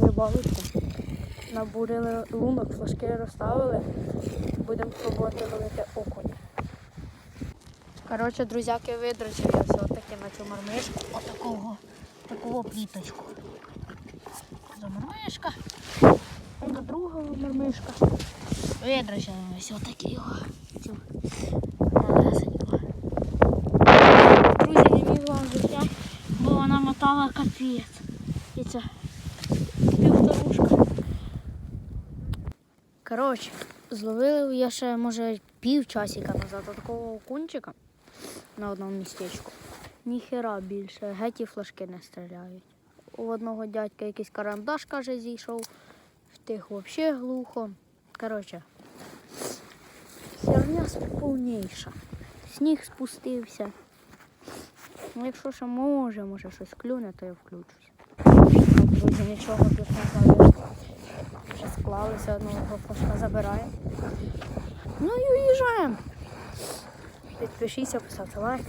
на рибалку. Набурили лунок, флажки розставили. Будемо пробувати ловити окунь. Коротше, друзяки, видрачив я все-таки на цю мармишку. Отакого, такого пліточку. Це мармишка. Це друга мармишка. Видрачили ми все-таки його. Друзі, не міг вам життя, бо вона мотала капець. І це півторушка. Коротше, зловили я ще, може, півчасика назад такого окунчика на одному містечку. Ніхера більше, геть і флажки не стріляють. У одного дядька якийсь карандаш, каже, зійшов, в тих взагалі глухо. Коротше, херня повніша. Сніг спустився. Ну, якщо ще може, може щось клюне, то я включусь. Нічого тут не знаю. Вже склалися, одного флажка забираємо. Ну і уїжджаємо. Підпишіться, поставте лайк.